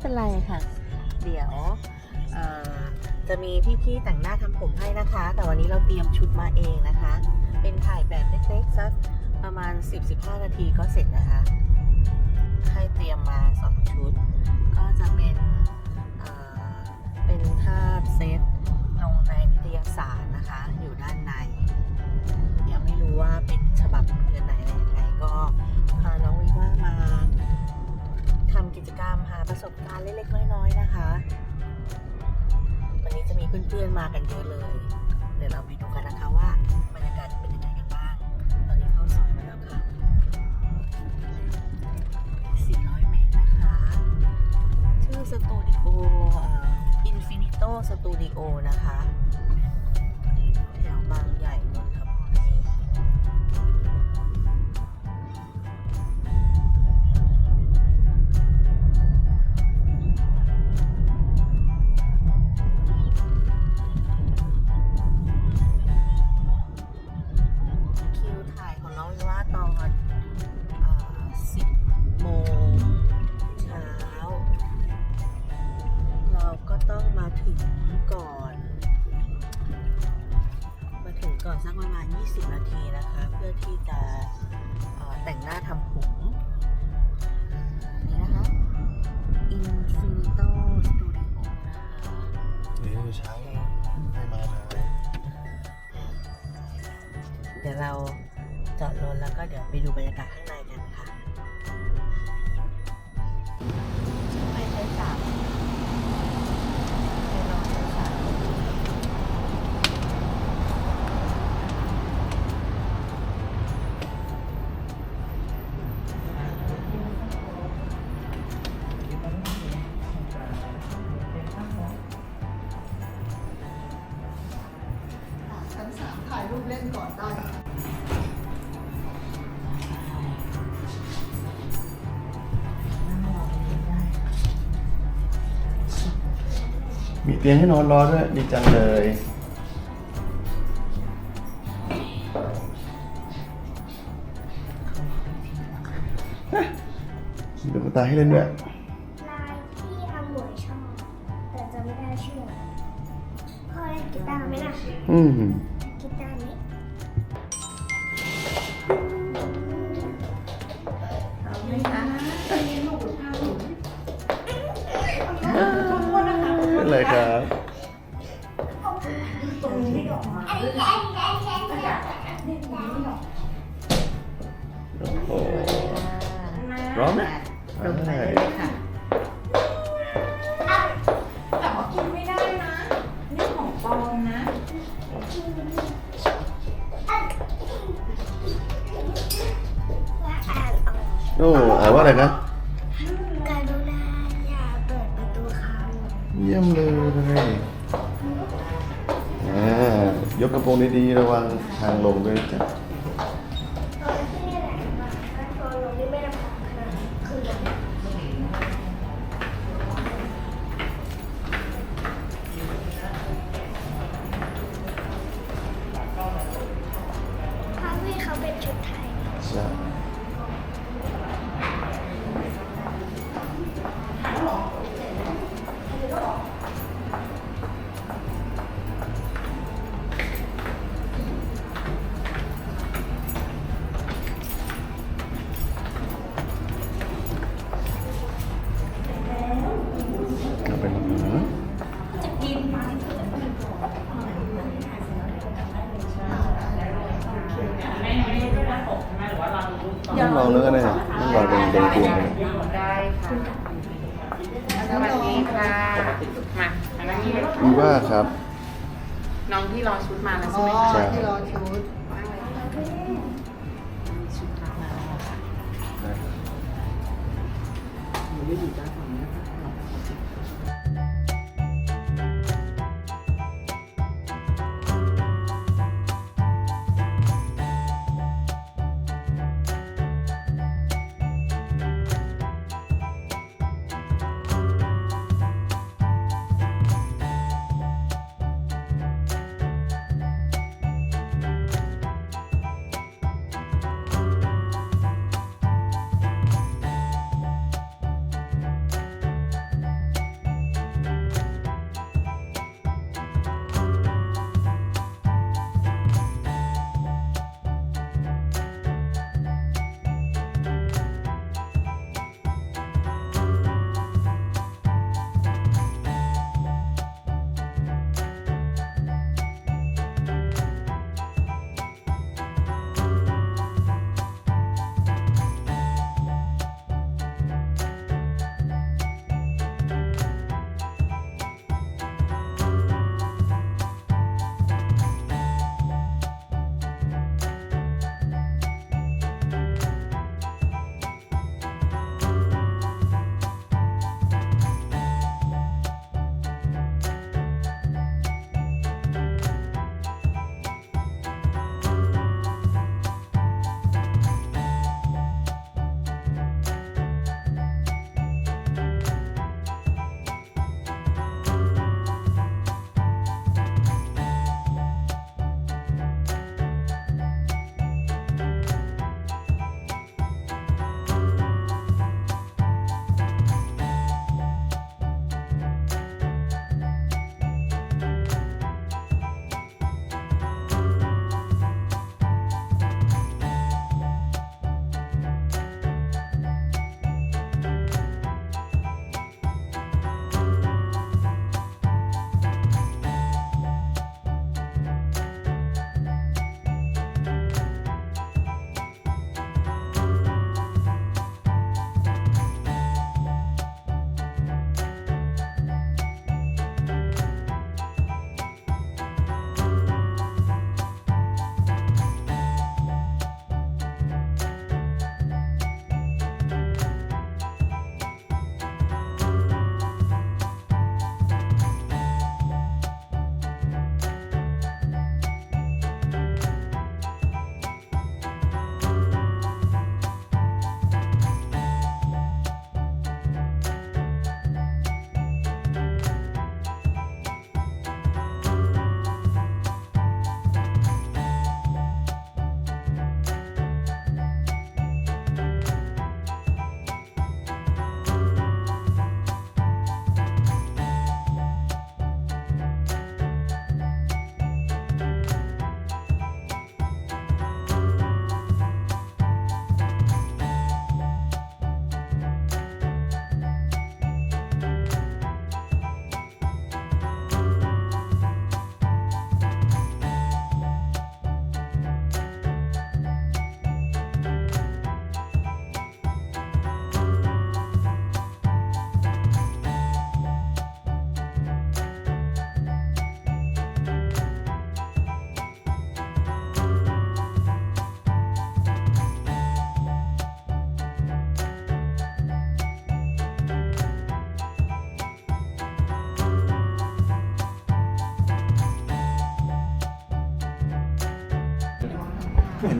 เป็นไรค่ะ เดี๋ยวจะมีพี่ๆแต่งหน้าทำผมให้นะคะ แต่วันนี้เราเตรียมชุดมาเองนะคะ เป็นถ่ายแบบเล็กๆสักประมาณ 10-15 นาทีก็เสร็จนะคะให้เตรียมมา 2 ชุด ก็จะเป็นเอ่อเป็นภาพเซตลงในนิตยสารนะคะ กิจกรรมหาประสบการณ์เล็กๆน้อยๆนะคะ วันนี้จะมีเพื่อนๆมากันเยอะเลย เดี๋ยวเราไปดูกันนะคะว่าบรรยากาศเป็นยังไงกันบ้าง ตอนนี้เข้าซอยมาแล้วค่ะ400 เมตรนะคะ ชื่อสตูดิโออินฟินิโตสตูดิโอนะคะ แถวบางใหญ่นนทบุรี เตียงให้นอนรอด้วยดีจังเลยฮะมีตุ๊กตาให้เล่นด้วยลายที่อาหมวยชอบ แต่จะไม่ได้ชื่ออะไรพ่อเล่นกีตาร์ไหมล่ะ อืม ยกกระโปรงดีๆระวังทางลงด้วยจ้ะ ต้องลองแล้วกันนะต้องลองเป็นเป็นกลุ่มเลยได้ค่ะสวัสดีค่ะมาอันนั้นนี่วีว่าครับ น้องที่รอชุดมาแล้วอ๋ใช่อไหมคะที่รอชุดมีชุดมาแล้วค่ะ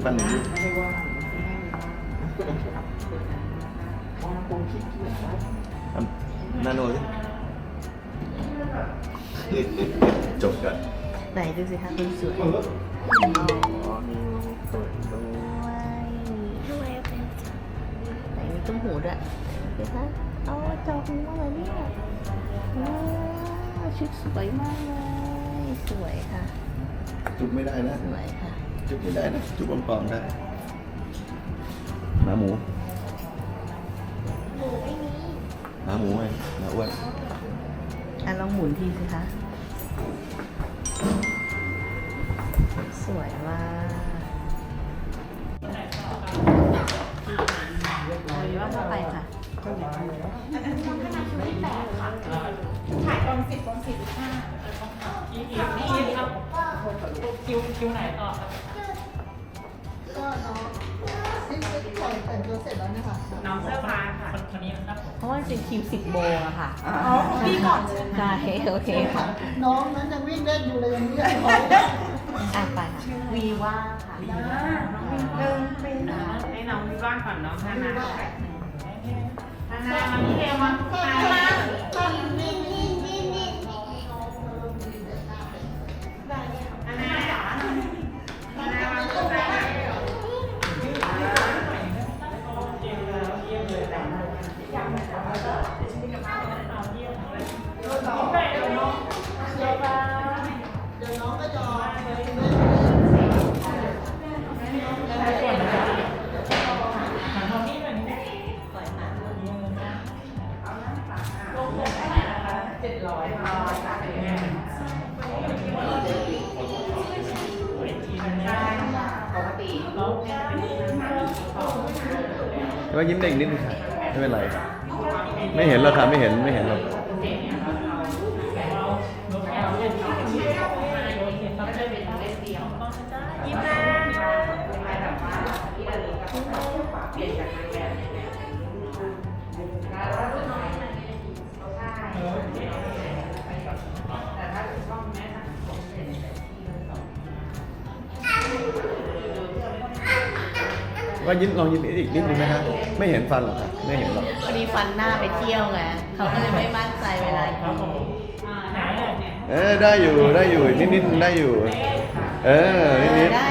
เห็นฟันหนึ่งไม่ได้ว่าไม่ได้ว่าปูคิดเกี่ยวกับนาโนสิจบกันไหนดูสิคะคนสวยอ๋อมีมงกุฎด้วยด้วยเป็นไหนมีตุ้มหูด้วยไหนดูสิคะเอาจอกหูมาเลยเนี่ยว้าวชุดสวยมากเลย สวยค่ะจุบไม่ได้นะ สวยค่ะ จุบไม่ได้นะจุบปลอมๆได้หมาหมูหมูไม่มีหมาหมูไงหมาอ้วนอะลองหมุนทีสิคะสวยมากเอาเป็นว่าเข้าไปค่ะ ถ่ายตอนสิบตอนสิบห้าอีกอีกนี่ครับ คิวคิวไหนต่อครับน้องเสื้อผ้าค่ะคนนี้นะครับผมเพราะว่าเป็นคิวสิบโมงอะค่ะอ๋อพี่ก่อนเชิญใช่โอเคค่ะ น้องนั้นยังวิ่งเล่นอยู่เลยยังวิ่งขออะไปค่ะวีว่าค่ะหนึ่งเป็นให้น้องวิว่างก่อนน้องฮานาฮานามานี่เร็วมาฮานา ได้อีกนิดนึงค่ะไม่เป็นไรไม่เห็นหรอกค่ะไม่เห็นไม่เห็น ว่ายิ้มลองยิ้มอีกนิดนึงไหมฮะไม่เห็นฟันหรอกค่ะไม่เห็นหรอกพอดีฟันหน้าไปเที่ยวไงเขาก็เลยไม่มั่นใจเวลาครับผมไหนเนี่ยเออได้อยู่ได้อยู่นิดนิดๆได้อยู่ เออนิดนิด ได้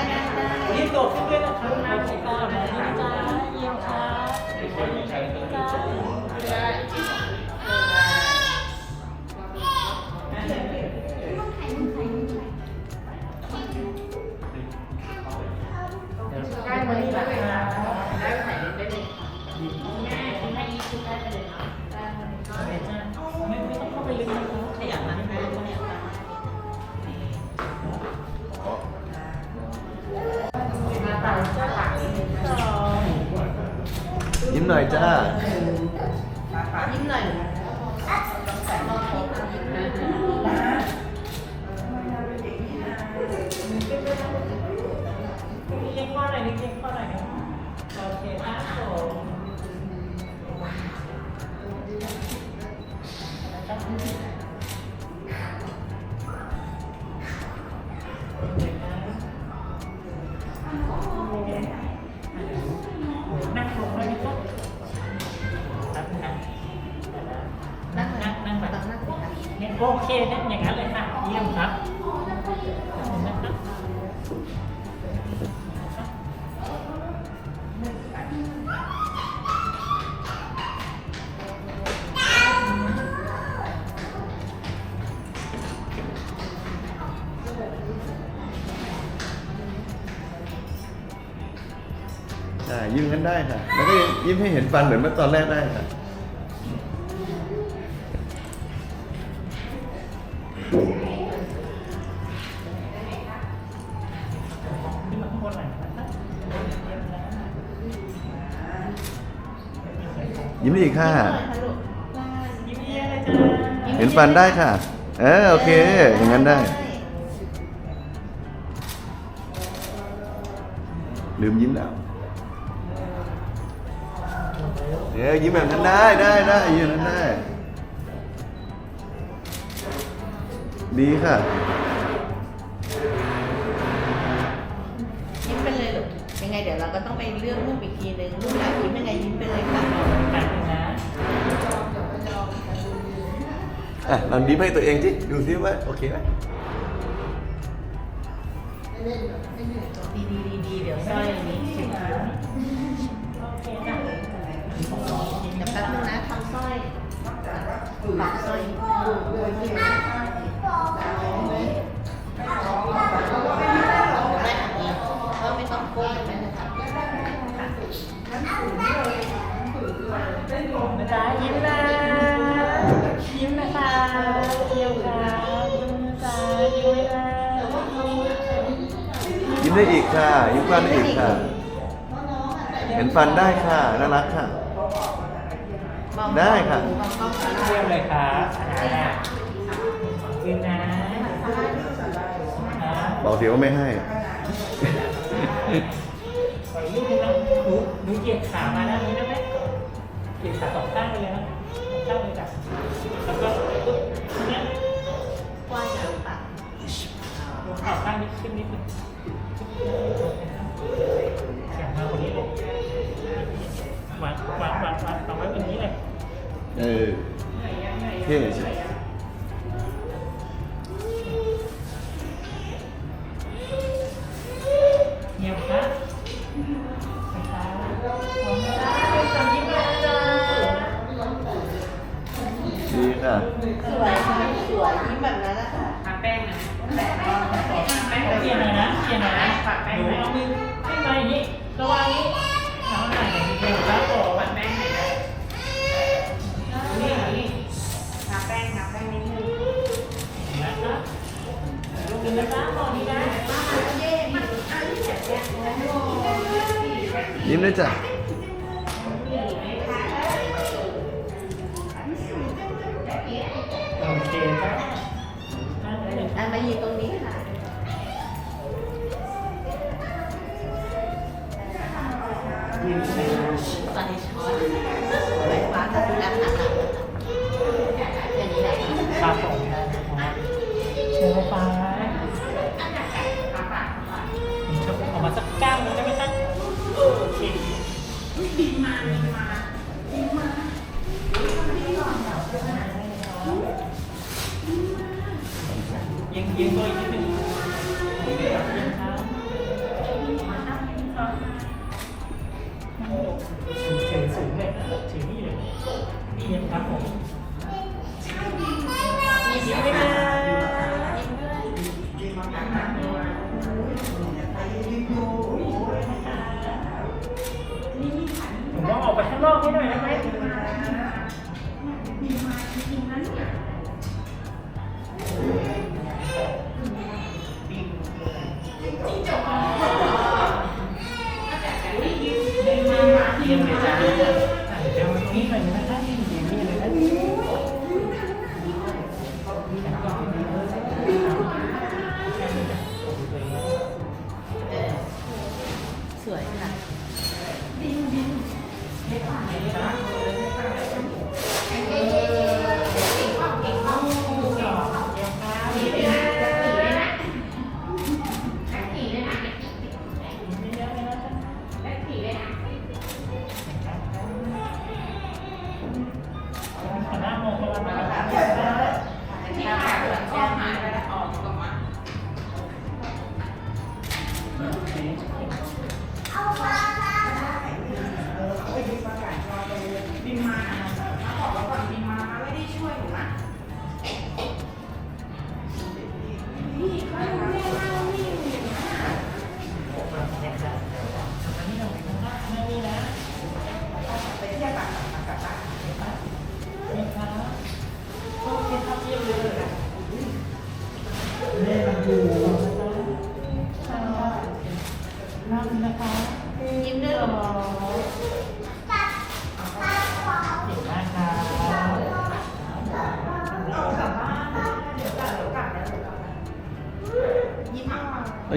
หน่อยจ้า เนี่ยอเคนั่นอย่างนั้นเลยค่ะ เยี่ยมครับนะครับใช่ยิ้มกันได้ค่ะ แล้วก็ยิ้มให้เห็นฟันเหมือนเมื่อตอนแรกได้ค่ะ ได้อีกค่ะยิ้มเยี่ยมเลยจ้าเห็นฟันได้ค่ะ เออโอเค อย่างนั้นได้ ลืมยิ้มแล้วเดี๋ยวยิ้มแบบนั้นได้ได้ได้ยิ้มแบบนั้นได้ ดีค่ะยิ้มไปเลยลูกเดี๋ยวเราก็ต้องไปเลือกรูปอีกทีนึงรูปอยากยิ้มยังไงยิ้มไปเลยค่ะกันหนึ่งนะ อะลองยิ้มให้ตัวเองสิดูซิว่าโอเคไหมดีดีดีดีเดี๋ยวสร้อยอันนี้สิบโอเคจ้ะเดี๋ยวแป๊บนึงนะทำสร้อยปากสร้อย ได้อีกค่ะยิ้มกว้างได้อีกค่ะ เห็นฟันได้ค่ะน่ารักค่ะมองได้ค่ะมองกล้องค่ะ เยี่ยมเลยครับอ่ายิ้มนะอ่าบอกเดี๋ยวว่าไม่ให้ ขออีกรูปหนึงนะหนูหนูเหยียดขามาด้านนี้ได้ไหมเหยียดขาสองข้างไปเลยนะสองข้างเลยจ้ะแล้วก็ เนิดนึงนะครับลูกนะจ๊ะมองนี้นะยิ้มด้วยจ้ะ ยิงยิงตัวอีกนิดนึงยิงครับถือสูงเลยถือนี่เลยนี่ยังครับผม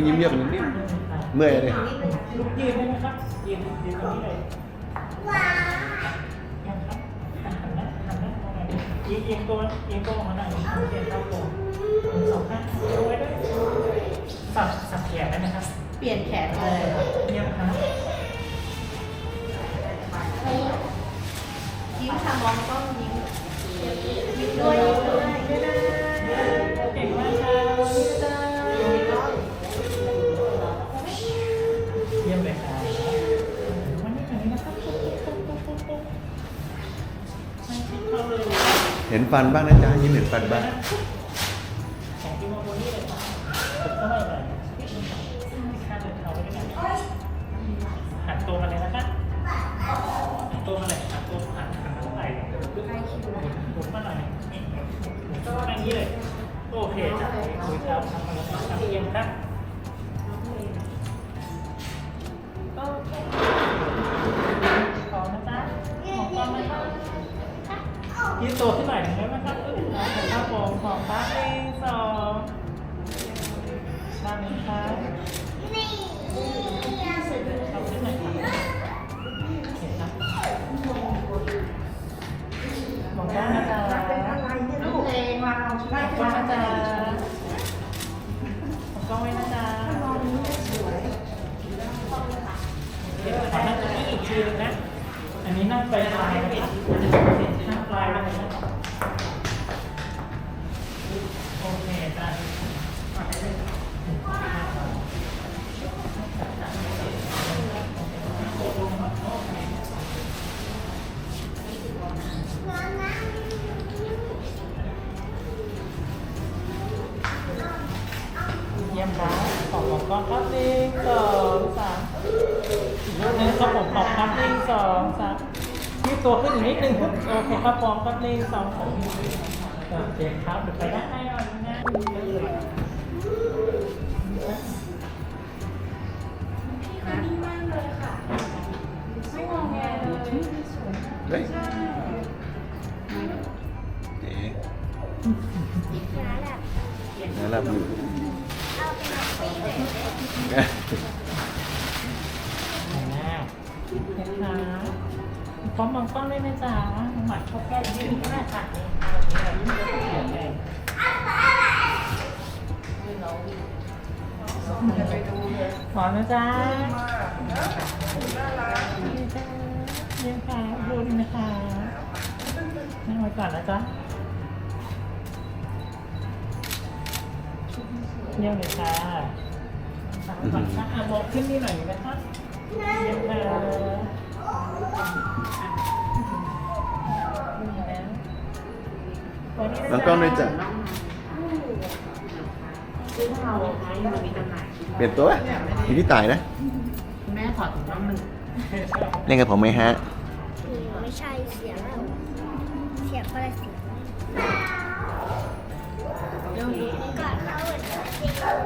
ต้องยิ้มเยอะกว่านี้นิดเมื่อยเลยลุกยืนได้ไหมครับยืนยืนตรงนี้เลยยังครับหันหน้าหันหน้ามองหน่อยเอียงเอียงตัวเอียงตัวออกมาหน่อยเอียงเท้าลงสองข้างเอาไว้ด้วยสับสับแขนได้ไหมครับเปลี่ยนแขนเลยเยี่ยมครับยิ้มค่ะมองกล้องยิ้มยิ้มด้วยยิ้มด้วย เห็นฟันบ้างนะจ๊ะยิ้มเห็นฟันบ้างแข่นนี่เลยครับผมก็ไม่เลยเดินเขาไปด้วยกันหันตัวมาเลยนะครับหันตัวมาเลยหันตัวหันหันมาไหล่หมุนมาหน่อยนี่หมุนก็อย่างนี้เลย โอเคจ้ะคุยครับทำมาแล้วทำเยี่ยครับ ครับโอเคครับพร้อมครับหนึ่งสองสามโอเครับเดี๋ยวไปด้านในหน่อยนะเฮ้ยเอ๋น่ารักอยู่แล้วนะคะ พร้อมมองกล้องได้ไหมจ๊ะน้องหมาแก้ยิ้มก็ได้ค่ะนี่ยิ้มก็เขียนเลยพร้อนะจ๊ะเยี่ยมค่ะดูดีนะคะนั่งไว้ก่อนนะจ๊ะเยี่ยมเลยค่ะก่อนค่ะบอกขึ้นนี่หน่อยนะคะเยี่ยมค่ะ วันนี้นะน้องกล้องด้วยจ้ะซื้อเราใช้มันมีจำหน่ายเปลี่ยนตัวมีพี่ต่ายนะคุณแม่ขอถุงน้ำหนึ่งเล่นกับผมไหมฮะไม่ใช่เสียงเราเสียงก็เลยเสียงก่อนเขาเหมือนกัน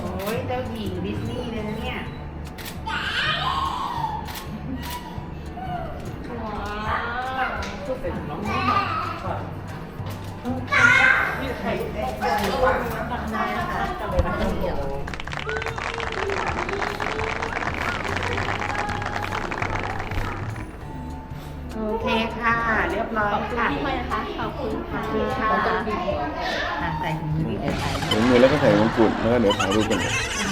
โอ้ยเจ้าหญิงดิสนีย์เลยนะเนี่ย นี่ใครได้ตักน้ำนะคะกันเลยนะคะเดี๋ยวโอเคค่ะ เรียบร้อยค่ะพี่พลอยนะคะขอบคุณค่ะขอบคุณค่ะอะใส่ถุงมือเดี๋ยวใส่ถึงมือแล้วก็ใส่มงกุฎแล้วก็เดี๋ยวถ่ายรูปกันอ่